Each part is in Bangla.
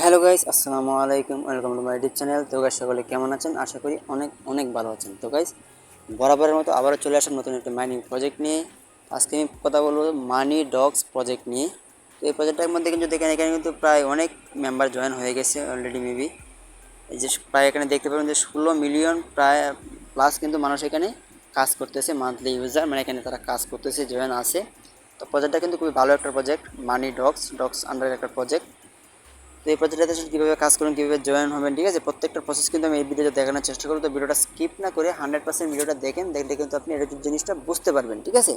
হ্যালো গাইস, আসসালামু আলাইকুম, welcome to my YouTube channel. তো গাইস, সকলে কেমন আছেন? আশা করি অনেক অনেক ভালো আছেন। তো গাইস, বরাবরের মতো আবারও চলে আসেন নতুন একটা মাইনিং প্রজেক্ট নিয়ে। আজকে আমি কথা বলব মানি ডগস প্রজেক্ট নিয়ে। তো এই প্রজেক্টটার মধ্যে কিন্তু দেখেন, এখানে কিন্তু প্রায় অনেক মেম্বার জয়েন হয়ে গেছে অলরেডি মেবি এই যে প্রায় এখানে দেখতে পাবেন যে ষোলো মিলিয়ন প্রায় প্লাস কিন্তু মানুষ এখানে কাজ করতেছে মান্থলি ইউজার মানে এখানে তারা কাজ করতেছে জয়েন আছে। তো প্রজেক্টটা কিন্তু খুবই ভালো একটা project Money Dogs dogs under একটা প্রজেক্ট তো এই প্রজেক্টটাতে আসলে কীভাবে কাজ করুন কীভাবে জয়েন হবেন, ঠিক আছে? প্রত্যেকটা প্রসেস কিন্তু আমি এই ভিডিওতে দেখানোর চেষ্টা করব। তো ভিডিওটা স্কিপ না করে হান্ড্রেড পার্সেন্ট ভিডিওটা দেখেন, দেখলে কিন্তু আপনি এটা জিনিসটা বুঝতে পারবেন, ঠিক আছে?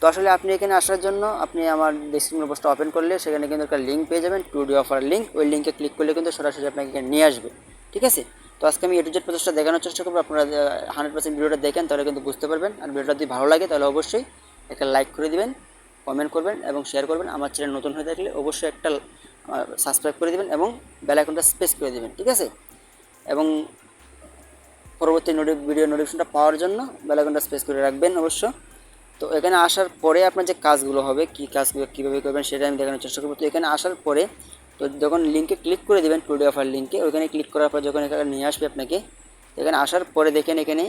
তো আসলে আপনি এখানে আসার জন্য আপনি আমার ডিসক্রিপশন বক্সটা ওপেন করলে সেখানে কিন্তু একটা লিঙ্ক পেয়ে যাবেন টু ডি অফার লিঙ্ক ওই লিঙ্কে ক্লিক করলে কিন্তু সরাসরি আপনাকে এখানে নিয়ে আসবে, ঠিক আছে? তো আজকে আমি এটু জেড প্রসেসটা দেখানোর চেষ্টা করব। আপনারা হান্ড্রেড পার্সেন্ট ভিডিওটা দেখেন, তাহলে কিন্তু বুঝতে পারবেন। আর ভিডিওটা যদি ভালো লাগে তাহলে অবশ্যই একটা লাইক করে দিবেন কমেন্ট করবেন এবং শেয়ার করবেন। আমার চ্যানেল নতুন হয়ে থাকলে অবশ্যই একটা সাবস্ক্রাইব করে দেবেন এবং বেল আইকনটা স্পেস করে দেবেন, ঠিক আছে? এবং পরবর্তী নোটি ভিডিও নোটিফিকেশনটা পাওয়ার জন্য বেল আইকনটা স্পেস করে রাখবেন অবশ্য। তো এখানে আসার পরে আপনার যে কাজগুলো হবে, কী কাজগুলো কীভাবে করবেন সেটা আমি দেখানোর চেষ্টা করব। তো এখানে আসার পরে তো যখন লিঙ্কে ক্লিক করে দেবেন টুডে অফার লিঙ্কে ওইখানে ক্লিক করার পর যখন এখানে নিয়ে আসবে আপনাকে এখানে আসার পরে দেখেন এখানে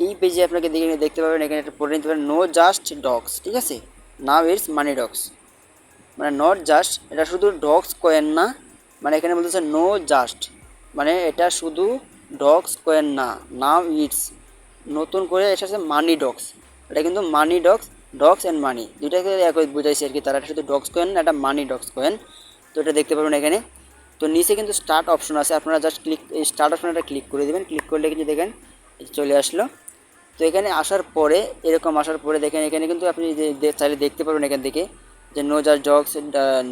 এই পেজে আপনাকে দেখে দেখতে পাবেন, এখানে একটা পড়ে নিতে পারেন নো জাস্ট ডগস ঠিক আছে? নাও ইটস মানি ডগস মানে নট জাস্ট এটা শুধু ডগস কয়েন না মানে এখানে বলতেছে নো জাস্ট মানে এটা শুধু ডগস কয়েন না নাও ইটস নতুন করে এসেছে মানি ডগস এটা কিন্তু money dogs dogs and money দুইটাকে একই বুঝাইছে আর কি তারা, এটা শুধু ডগস কয়েন না, এটা মানি ডগস কয়েন তো এটা দেখতে পাবেন এখানে, তো নিচে কিন্তু স্টার্ট অপশন আছে, আপনারা জাস্ট ক্লিক এই স্টার্ট অপশনটা ক্লিক করে দেবেন ক্লিক করলে কিন্তু দেখেন চলে আসলো, তো এখানে আসার পরে, এরকম আসার পরে দেখেন, এখানে কিন্তু আপনি চাইলে দেখতে পারবেন এখান থেকে যে no just dogs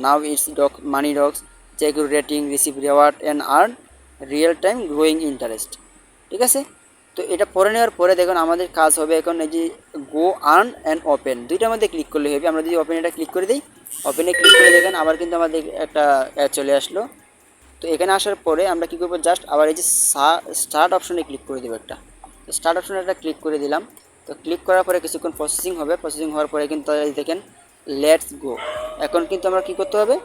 now it's dog Money Dogs check rating receive reward and earn real time growing interest ঠিক আছে? তো এটা পরে নেওয়ার পরে দেখুন আমাদের কাজ হবে এখন এই যে গো আর্ন অ্যান্ড ওপেন দুইটার মধ্যে ক্লিক করলে হবে। আমরা যদি ওপেন এটা ক্লিক করে দিই ওপেনে ক্লিক করে দেখেন, আবার কিন্তু আমাদের একটা চলে আসলো। তো এখানে আসার পরে আমরা কী করব জাস্ট আবার এই যে স্টার্ট অপশনে ক্লিক করে দেবো একটা। তো স্টার্ট অপশনে একটা ক্লিক করে দিলাম। তো ক্লিক করার পরে কিছুক্ষণ প্রসেসিং হবে। প্রসেসিং হওয়ার পরে কিন্তু দেখেন লেটস গো এখন কিন্তু আমরা কী করতে হবে?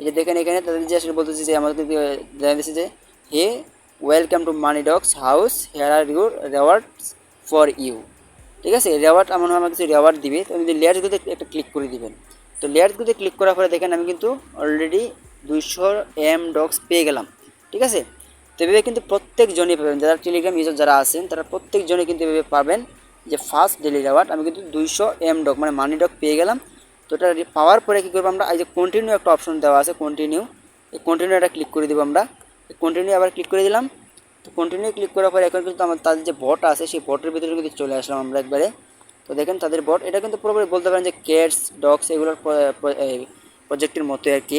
এই যে দেখেন এখানে তাদের যে আসলে বলতেছি যে আমাদের জানাতেছি যে, hey welcome to Money Dogs house here are your rewards for you ঠিক আছে? রেওয়ার্ড আমার আমার কিছু রেওয়ার্ড দিবে। তো আমি লেয়ারসগুলোতে একটা ক্লিক করে দিবেন। তো লেয়ারসগুলোতে ক্লিক করার পরে দেখেন আমি কিন্তু অলরেডি দুইশো এম ডগস পেয়ে গেলাম। ঠিক আছে? তো এভাবে কিন্তু প্রত্যেক জনই পাবেন। যারা টেলিগ্রাম ইউজার যারা আছেন, তারা প্রত্যেক জনই কিন্তু এভাবে পাবেন যে ফার্স্ট ডেলি রেওয়ার্ড আমি কিন্তু দুইশো এম ডগ মানে মানি ডগ পেয়ে গেলাম। তো এটা পাওয়ার পরে কী করব আমরা, এই যে কন্টিনিউ একটা অপশন দেওয়া আছে কন্টিনিউ এই কন্টিনিউ এটা ক্লিক করে দেবো আমরা। কন্টিনিউ আবার ক্লিক করে দিলাম। তো কন্টিনিউ ক্লিক করার পরে এখন কিন্তু আমার তাদের যে বট আছে, সেই বটের ভিতরে কিন্তু চলে আসলাম আমরা একবারে। তো দেখেন তাদের বট এটা কিন্তু পুরোপুরি বলতে পারেন যে কেটস ডগস এগুলোর প্রজেক্টের মতো আর কি।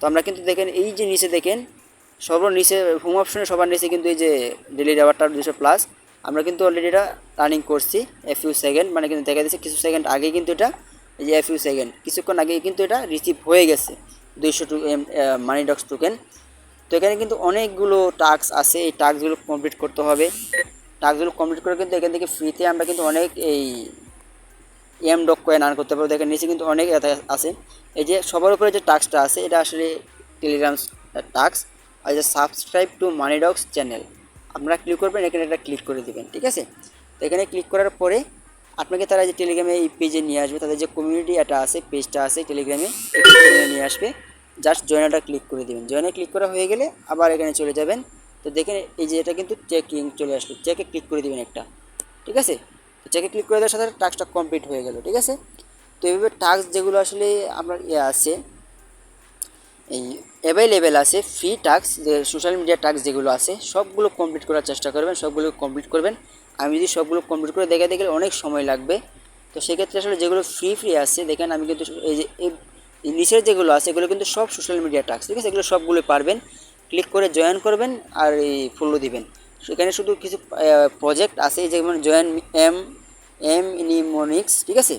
তো আমরা কিন্তু দেখেন এই যে নিচে দেখেন সর্ব নিচে হোম অপশনে সবার নিচে কিন্তু এই যে ডেলি রেওয়ারটা দুশো প্লাস আমরা কিন্তু অলরেডি এটা রানিং করছি এফ ইউ সেকেন্ড মানে কিন্তু দেখা যাচ্ছে কিছু সেকেন্ড আগে কিন্তু এটা এই যে এফ ইউ সেকেন্ড কিছুক্ষণ আগে কিন্তু এটা রিসিভ হয়ে গেছে। দুইশো টু মানি ডক্স টোকেন তো এখানে কিন্তু অনেকগুলো টাস্ক আছে। এই টাস্কগুলো কমপ্লিট করতে হবে। টাস্কগুলো কমপ্লিট করে কিন্তু এখান থেকে ফ্রিতে আমরা কিন্তু অনেক এই এম ডক কয়েন আর্ন করতে পারব। দেখেন, নিচে কিন্তু অনেক আছে। এই যে সবার উপরে যে টাস্কটা আছে, এটা আসলে টেলিগ্রাম টাস্ক আর যে subscribe to Money Dogs channel আপনারা ক্লিক করবেন, এখানে এটা ক্লিক করে দেবেন, ঠিক আছে? তো এখানে ক্লিক করার পরে আপনাকে তারা যে টেলিগ্রামে এই পেজে নিয়ে আসবে, তাদের যে কমিউনিটি একটা আছে পেজটা আছে টেলিগ্রামে নিয়ে আসবে। জাস্ট জয়েনাটা ক্লিক করে দেবেন। জয়েনে ক্লিক করা হয়ে গেলে আবার এখানে চলে যাবেন। তো দেখেন, এই যে এটা কিন্তু চেকিং চলে আসলো। চেকে ক্লিক করে দেবেন একটা। ঠিক আছে? তো চেকে ক্লিক করে দেওয়ার সাথে টাস্কটা কমপ্লিট হয়ে গেল। ঠিক আছে? তো এইভাবে টাস্ক যেগুলো আসলে আপনার ইয়ে আছে, এই অ্যাভেলেবেল আছে ফ্রি টাস্ক যে সোশ্যাল মিডিয়া টাস্ক যেগুলো আছে, সবগুলো কমপ্লিট করার চেষ্টা করবেন সবগুলো কমপ্লিট করবেন। আমি যদি সবগুলো কমপ্লিট করে দেখে দেখলে অনেক সময় লাগবে। তো সেক্ষেত্রে আসলে যেগুলো ফ্রি ফ্রি আছে, দেখেন আমি কিন্তু এই যে, এই নিচের যেগুলো আছে, এগুলো কিন্তু সব সোশ্যাল মিডিয়া টাস্ক ঠিক আছে? এগুলো সবগুলো পারবেন। ক্লিক করে জয়েন করবেন আর এই ফলো দিবেন। সেখানে শুধু কিছু প্রজেক্ট আছে, যেমন জয়েন এম এম নিমোনিক্স ঠিক আছে?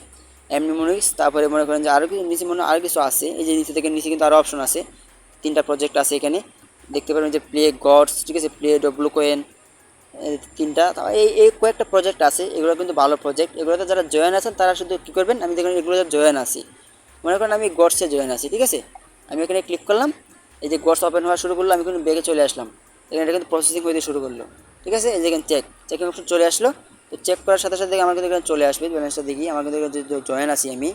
এম নিমোনিক্স তারপরে মনে করেন যে আরও কিছু, নিচে মনে আরও কিছু আছে। এই যে নিচে থেকে, নিচে কিন্তু আরও অপশন আছে। তিনটা প্রজেক্ট আছে এখানে। দেখতে পারবেন যে প্লে গডস ঠিক আছে? প্লে ডব্লু কোয়েন তিনটা। এই এই কয়েকটা প্রজেক্ট আছে, এগুলো কিন্তু ভালো প্রজেক্ট এগুলোতে যারা জয়েন আছেন, তারা শুধু কী করবেন? আমি দেখুন, এগুলো জয়েন আছি। মনে করেন আমি গডসে জয়েন আছি, ঠিক আছে? আমি এখানে ক্লিক করলাম, এই যে গডস ওপেন হওয়া শুরু করল, আমি কিন্তু ব্যাগে চলে আসলাম। এখানে এটা কিন্তু প্রসেসিং হইতে শুরু করল, ঠিক আছে? এই যে এখানে চেক চেকিং অপশন চলে আসলো। তো চেক করার সাথে সাথে আমার কিন্তু এখানে চলে আসবে ব্যালেন্সটা দেখি। আমার কিন্তু জয়েন আছি আমি।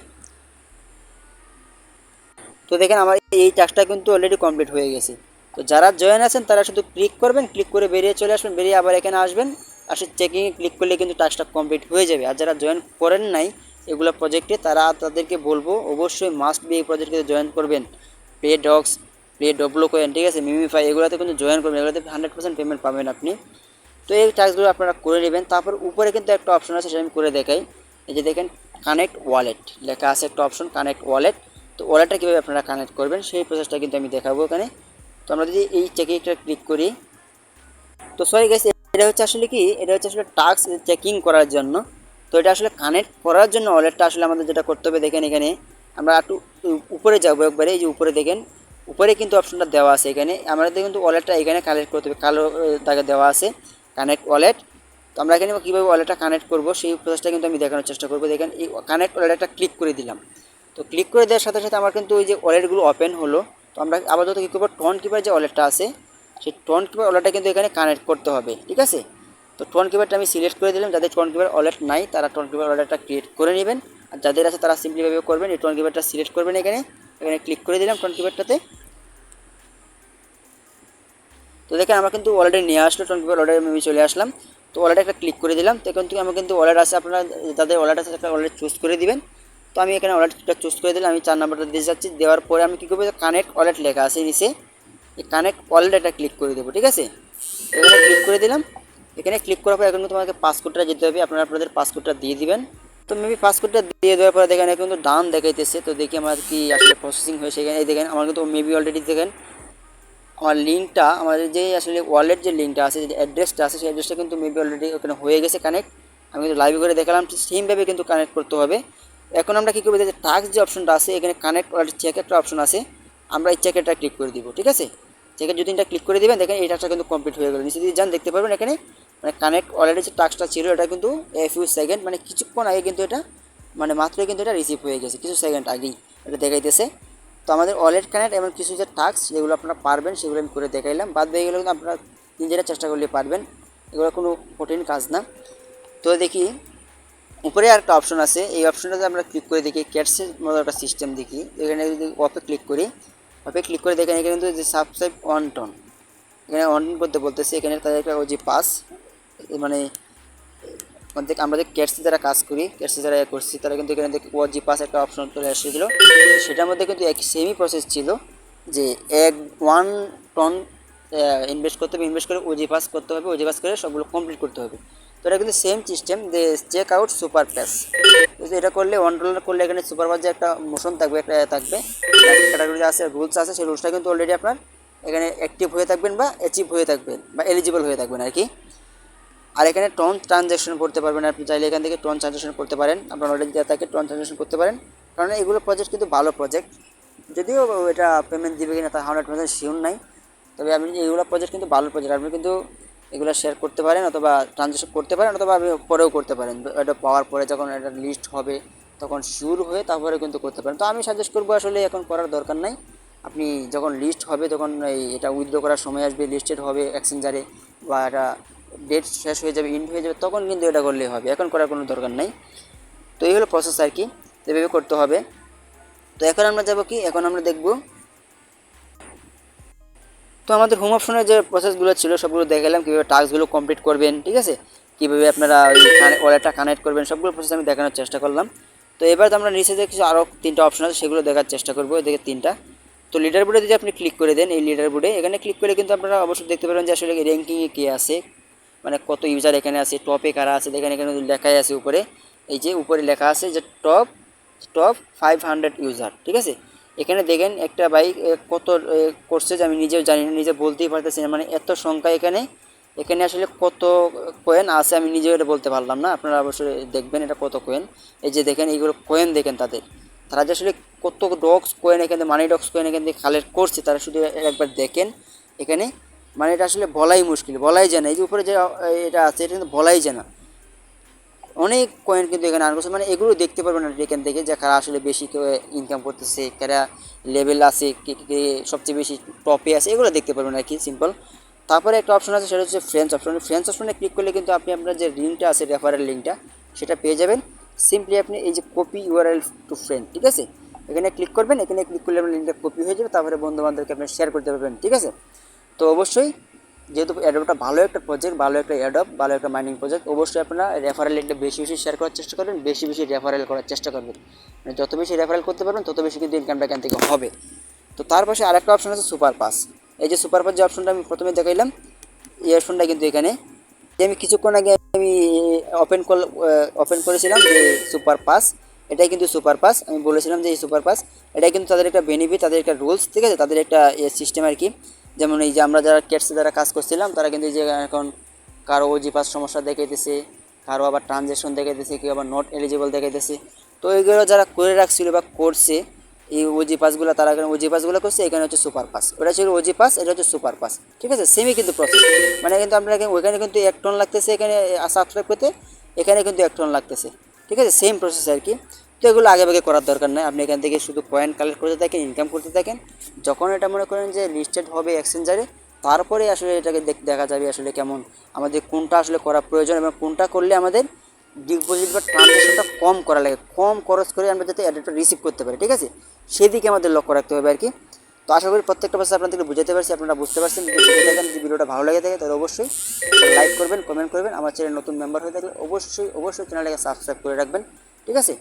তো দেখেন, আমার এই টাস্কটা কিন্তু অলরেডি কমপ্লিট হয়ে গেছে। তো যারা জয়েন আছেন, তারা শুধু ক্লিক করবেন ক্লিক করে বেরিয়ে চলে আসবেন, বেরিয়ে আবার এখানে আসবেন। আসে চেকিংয়ে ক্লিক করলে কিন্তু টাস্কটা কমপ্লিট হয়ে যাবে। আর যারা জয়েন করেন নাই এগুলো প্রজেক্টে তারা তাদেরকে বলব, অবশ্যই মাস্ট বি এই প্রজেক্টে জয়েন করবেন। প্লে ডগস প্লে ডব্লু কোয়েন ঠিক আছে? মিমিফাই এগুলোতে কিন্তু জয়েন করবেন। এগুলোতে হান্ড্রেড পার্সেন্ট পেমেন্ট পাবেন আপনি। তো এই টাস্কগুলো আপনারা করে নেবেন। তারপর উপরে কিন্তু একটা অপশন আছে, সেটা আমি করে দেখাই। এই যে দেখেন কানেক্ট ওয়ালেট লেখা আছে একটা অপশন কানেক্ট ওয়ালেট তো ওয়ালেটটা কীভাবে আপনারা কানেক্ট করবেন, সেই প্রসেসটা কিন্তু আমি দেখাবো এখানে। তো আমরা যদি এই চেকিংটা ক্লিক করি, তো সরি গেছে এটা হচ্ছে আসলে কি? এটা হচ্ছে আসলে টাস্ক চেকিং করার জন্য। তো এটা আসলে কানেক্ট করার জন্য ওয়ালেটটা আসলে আমাদের যেটা করতে হবে, দেখেন এখানে আমরা একটু উপরে যাব একবারে, এই যে উপরে দেখেন, উপরে কিন্তু অপশনটা দেওয়া আছে এখানে। আমাদের কিন্তু ওয়ালেটটা এখানে কানেক্ট করতে হবে, কালো দাগে দেওয়া আছে কানেক্ট ওয়ালেট তো আমরা এখানে কীভাবে ওয়ালেটটা কানেক্ট করব, সেই প্রসেসটা কিন্তু আমি দেখানোর চেষ্টা করব। দেখেন, এই কানেক্ট ওয়ালেটটা ক্লিক করে দিলাম। তো ক্লিক করে দেওয়ার সাথে সাথে আমার কিন্তু ওই যে ওয়ালেটগুলো ওপেন হলো। তো আমরা আপাতত কী করব? টন কিপার যে ওয়ালেটটা আছে, সেই টন কিপার ওয়ালেটটা কিন্তু এখানে কানেক্ট করতে হবে, ঠিক আছে? তো টন কিপারটা আমি সিলেক্ট করে দিলাম যাদের টন কিপার ওয়ালেট নাই, তারা টন কিপার ওয়ালেটটা ক্রিয়েট করে নেবেন। আর যাদের আছে তারা সিম্পলিভাবে করবেন, এই টন কিপারটা সিলেক্ট করবেন এখানে। এখানে ক্লিক করে দিলাম টন কিপারটাতে তো দেখেন আমার কিন্তু ওয়ালেটে নিয়ে আসলো টন কিপার ওয়ালেটে আমি চলে আসলাম। তো ওয়ালেটে একটা ক্লিক করে দিলাম। তো এখান থেকে আমার কিন্তু ওয়ালেট আছে, আপনারা যাদের ওয়ালেট আছে একটা ওয়ালেট চুজ করে দিবেন। তো আমি এখানে ওয়ালেটটা চুজ করে দিলাম, আমি চার নাম্বারটা দিয়ে যাচ্ছি। দেওয়ার পরে আমি কী করব কানেক্ট ওয়ালেট লেখা আছে নিচে, এই কানেক্ট ওয়ালেট একটা ক্লিক করে দেবো, ঠিক আছে? এখানে ক্লিক করে দিলাম। এখানে ক্লিক করার পর এখন তোমাকে পাসপোর্টটা যেতে হবে, আপনারা আপনাদের পাসপোর্টটা দিয়ে দিবেন। তো মেবি পাসপোর্টটা দিয়ে দেওয়ার পরে দেখেন কিন্তু ডান দেখাইতেছে। তো দেখি আমার কি আসলে প্রসেসিং হয়েছে এখানে দেখেন, আমার কিন্তু মেবি অলরেডি দেখেন, আমার লিঙ্কটা আমাদের যে আসলে ওয়ালেট যে লিঙ্কটা আছে, যে অ্যাড্রেসটা আছে, সেই অ্যাড্রেসটা কিন্তু মেবি অলরেডি ওখানে হয়ে গেছে কানেক্ট আমি কিন্তু লাইভ করে দেখালাম সেমভাবে কিন্তু কানেক্ট করতে হবে। এখন আমরা কী করব? যে টাস্ক যে অপশনটা আছে, এখানে কানেক্ট ওয়ালেট চেক একটা অপশন আছে। আমরা এই চেকেরটা ক্লিক করে দিব, ঠিক আছে? চেকের যদি এটা ক্লিক করে দিবেন, দেখেন এই টাস্কটা কিন্তু কমপ্লিট হয়ে গেল। নিচে যদি যান, দেখতে পারবেন এখানে মানে কানেক্ট অলরেডি যে টাস্কটা ছিল, এটা কিন্তু এ ফিউ সেকেন্ড মানে কিছুক্ষণ আগে কিন্তু এটা মানে মাত্রই কিন্তু এটা রিসিভ হয়ে গেছে, কিছু সেকেন্ড আগেই এটা দেখাইতেছে। তো আমাদের ওয়ালেট কানেক্ট এবং কিছু যে টাস্ক যেগুলো আপনারা পারবেন, সেগুলো আমি করে দেখাইলাম। বাদ হয়ে গেলে কিন্তু আপনারা নিজেরা চেষ্টা করলে পারবেন। এগুলো কোনো কঠিন কাজ না। তো দেখি উপরে আর একটা অপশন আছে। এই অপশনটাতে আমরা ক্লিক করে দেখি ক্যাটসের মতো একটা সিস্টেম দেখি। এখানে যদি অপে ক্লিক করি অপে ক্লিক করে দেখেন, এখানে কিন্তু যে সাবস্ক্রাইব অন টন এখানে অন করতে বলতেছে, এখানে তাদের একটা যে পাস মানে আমাদের আমরা যে ক্যাটসি যারা কাজ করি ক্যাটসি যারা এ করছি, তারা কিন্তু এখানে দেখি ওজি পাস একটা অপশন চলে এসেছিল সেটার মধ্যে কিন্তু এক সেমই প্রসেস ছিল, যে এক ওয়ান টন ইনভেস্ট করতে হবে ইনভেস্ট করে ওজি পাস করতে হবে ওজি পাস করে সবগুলো কমপ্লিট করতে হবে। তো এটা কিন্তু সেম সিস্টেম যে চেক আউট সুপার প্যাস এটা করলে ওয়ান ডলার করলে এখানে সুপার যে একটা মোশন থাকবে, একটা থাকবে ক্যাটাগরি আছে রুলস আছে, সেই রুলসটা কিন্তু অলরেডি আপনার এখানে অ্যাক্টিভ হয়ে থাকবেন বা অ্যাচিভ হয়ে থাকবেন বা এলিজিবল হয়ে থাকবেন আর কি। আর এখানে টন ট্রানজ্যাকশন করতে পারবেন আপনি, চাইলে এখান থেকে টন ট্রানজ্যাকশন করতে পারেন, আপনার অলরেডি দেওয়া থাকে টন ট্রানজ্যাকশন করতে পারেন। কারণ এগুলো প্রজেক্ট কিন্তু ভালো প্রজেক্ট যদিও এটা পেমেন্ট দিবে কিনা তা হান্ড্রেড পার্সেন্ট শিওর নাই, তবে আপনি এগুলো প্রজেক্ট কিন্তু ভালো প্রজেক্ট আপনি কিন্তু এগুলো শেয়ার করতে পারেন অথবা ট্রানজ্যাকশন করতে পারেন অথবা পরেও করতে পারেন। এটা পাওয়ার পরে যখন এটা লিস্ট হবে, তখন শিওর হয়ে তারপরে কিন্তু করতে পারেন। তো আমি সাজেস্ট করব আসলে এখন করার দরকার নাই। আপনি যখন লিস্ট হবে, তখন এই এটা উইথড্র করার সময় আসবে লিস্টেড হবে এক্সচেঞ্জারে বা এটা ডেট শেষ হয়ে যাবে ইন্ড হয়ে যাবে, তখন কিন্তু এটা করলেই হবে। এখন করার কোনো দরকার নাই। তো এই হলো প্রসেস আর কি। এভাবে করতে হবে। তো এখন আমরা যাব কি? এখন আমরা দেখব তো আমাদের হোম অপশনের যে প্রসেসগুলো ছিল, সবগুলো দেখালাম, কীভাবে টাস্কগুলো কমপ্লিট করবেন, ঠিক আছে? কীভাবে আপনারা ওই ওয়ালেটটা কানেক্ট করবেন, সবগুলো প্রসেস আমি দেখানোর চেষ্টা করলাম। তো এবার আমরা নিচে যে কিছু আরও তিনটা অপশন আছে, সেগুলো দেখার চেষ্টা করব, এদিকে তিনটা। তো লিডার বোর্ডে যদি আপনি ক্লিক করে দেন, এই লিডার বোর্ডে এখানে ক্লিক করে কিন্তু আপনারা অবশ্যই দেখতে পারেন যে আসলে র্যাঙ্কিংয়ে কে আছে মানে কত ইউজার এখানে আছে টপে কারা আছে দেখেন এখানে লেখাই আছে উপরে। এই যে উপরে লেখা আছে যে top top five hundred user ঠিক আছে? এখানে দেখেন একটা বাইক কত করছে যে আমি নিজেও জানি না, নিজে বলতেই পারতেছি না। মানে এত সংখ্যা এখানে। এখানে আসলে কত কয়েন আছে আমি নিজেও এটা বলতে পারলাম না। আপনারা অবশ্যই দেখবেন এটা কত কয়েন এই যে দেখেন, এইগুলো কয়েন দেখেন তাদের। তারা যে আসলে কত ডক্স কয়েন এখানে মানি ডক্স কয়েন এখান থেকে কালেক্ট করছে, তারা শুধু একবার দেখেন এখানে। মানে এটা আসলে বলাই মুশকিল, বলাই যায় না। এই যে উপরে যে এটা আছে, এটা কিন্তু বলাই যায় না। অনেক কয়েন কিন্তু এখানে আর্ন করছে মানে এগুলো দেখতে পারবেন না এখান থেকে যে কারা আসলে বেশি ইনকাম করতেছে, কারা লেভেল আছে, কে কে সবচেয়ে বেশি টপে আছে, এগুলো দেখতে পারবেন আর কি সিম্পল তারপরে একটা অপশন আছে, সেটা হচ্ছে ফ্রেন্ডস অপশন ফ্রেন্ডস অপশনে ক্লিক করলে কিন্তু আপনি আপনার যে লিঙ্কটা আছে রেফারেল লিঙ্কটা সেটা পেয়ে যাবেন। সিম্পলি আপনি এই যে কপি ইউআরএল টু ফ্রেন্ড ঠিক আছে? এখানে ক্লিক করবেন, এখানে ক্লিক করলে আপনার লিঙ্কটা কপি হয়ে যাবে, তারপরে বন্ধু বান্ধবকে আপনি শেয়ার করতে পারবেন, ঠিক আছে? তো অবশ্যই যেহেতু অ্যাডপটা ভালো একটা প্রজেক্ট ভালো একটা অ্যাডপ ভালো একটা মাইনিং প্রজেক্ট অবশ্যই আপনারা রেফারেল লিঙ্কটা বেশি বেশি শেয়ার করার চেষ্টা করবেন, বেশি বেশি রেফারেল করার চেষ্টা করবেন। মানে যত বেশি রেফারেল করতে পারবেন, তত বেশি কিন্তু ইনকামটা এখান থেকে হবে। তো তার পাশে আরেকটা অপশন আছে সুপার পাস এই যে সুপার পাস যে অপশনটা আমি প্রথমে দেখাইলাম, এই অপশনটা কিন্তু এখানে। যে আমি কিছুক্ষণ আগে আমি ওপেন কল ওপেন করেছিলাম যে সুপার পাস এটাই কিন্তু সুপার পাস আমি বলেছিলাম যে এই সুপার পাস এটাই কিন্তু তাদের একটা বেনিফিট তাদের একটা রুলস ঠিক আছে? তাদের একটা সিস্টেম আর কি। যেমন এই যে আমরা যারা ক্যাটসে যারা কাজ করছিলাম, তারা কিন্তু এই যে এখন কারও ওজি পাস সমস্যা দেখাইতেছে, কারও আবার ট্রানজ্যাকশন দেখাইতেছে, কেউ আবার নট এলিজিবল দেখাইতেছে। তো এইগুলো যারা করে রাখছিল বা করছে, এই ওজি পাসগুলো তারা এখানে ওজি পাসগুলো করছে, এখানে হচ্ছে সুপার পাস ওটা ছিল ওজি পাস এটা হচ্ছে সুপার পাস ঠিক আছে? সেমই কিন্তু প্রসেস মানে কিন্তু আপনার ওইখানে কিন্তু এক টন লাগতেছে এখানে সাবস্ক্রাইব করতে, এখানে কিন্তু এক টন লাগতেছে। ঠিক আছে? সেম প্রসেস আর কি। তো এগুলো আগে আগে করার দরকার নেই। আপনি এখান থেকে শুধু কয়েন কালেক্ট করতে থাকেন ইনকাম করতে থাকেন। যখন এটা মনে করেন যে লিস্টেড হবে এক্সচেঞ্জারে তারপরে আসলে এটাকে দেখ- যাবে আসলে কেমন। আমাদের কোনটা আসলে করা প্রয়োজন এবং কোনটা করলে আমাদের ডিপোজিট বা ট্রানজ্যাকশনটা কম করা লাগে। কম খরচ করে আমরা যাতে অ্যাড্রেসটা রিসিভ করতে পারি, ঠিক আছে? সেদিকে আমাদের লক্ষ্য রাখতে হবে আর কি তো আশা করি প্রত্যেকটা বছর আপনাদেরকে বুঝাতে পারছি, আপনারা বুঝতে পারছেন। যদি ভিডিওটা ভালো লাগে থাকে, তাহলে অবশ্যই লাইক করবেন কমেন্ট করবেন। আমার চ্যানেল নতুন মেম্বার হয়ে থাকলে অবশ্যই অবশ্যই চ্যানেলটাকে সাবস্ক্রাইব করে রাখবেন, ঠিক আছে?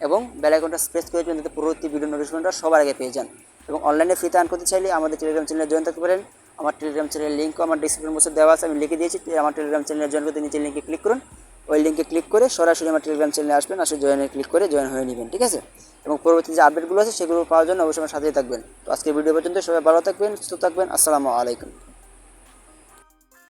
এবং বেল আইকনটা প্রেস করে দেবেন যাতে পরবর্তী ভিডিও নোটিফিকেশনটা সবার আগে পেয়ে যান। এবং অনলাইনে ফ্রিতে আর্ন করতে চাইলে আমাদের টেলিগ্রাম চ্যানেলে জয়েন থাকতে পারেন। আমার টেলিগ্রাম চ্যানেলের লিঙ্কও আমার ডিসক্রিপশন বক্সে দেওয়া আছে, আমি লিখে দিয়েছি। আমার টেলিগ্রাম চ্যানেলে জয়েন করতে নিচে লিঙ্কে ক্লিক করুন। ওই লিঙ্কে ক্লিক করে সরাসরি আমার টেলিগ্রাম চ্যানেলে আসবেন আসলে জয়েনে ক্লিক করে জয়েন হয়ে নেবেন, ঠিক আছে? এবং পরবর্তী যে আপডেটগুলো আছে, সেগুলো পাওয়ার জন্য অবশ্যই আমার সাথেই থাকবেন। তো আজকের ভিডিও পর্যন্ত সবাই ভালো থাকবেন, সুস্থ থাকবেন, আসসালামু আলাইকুম।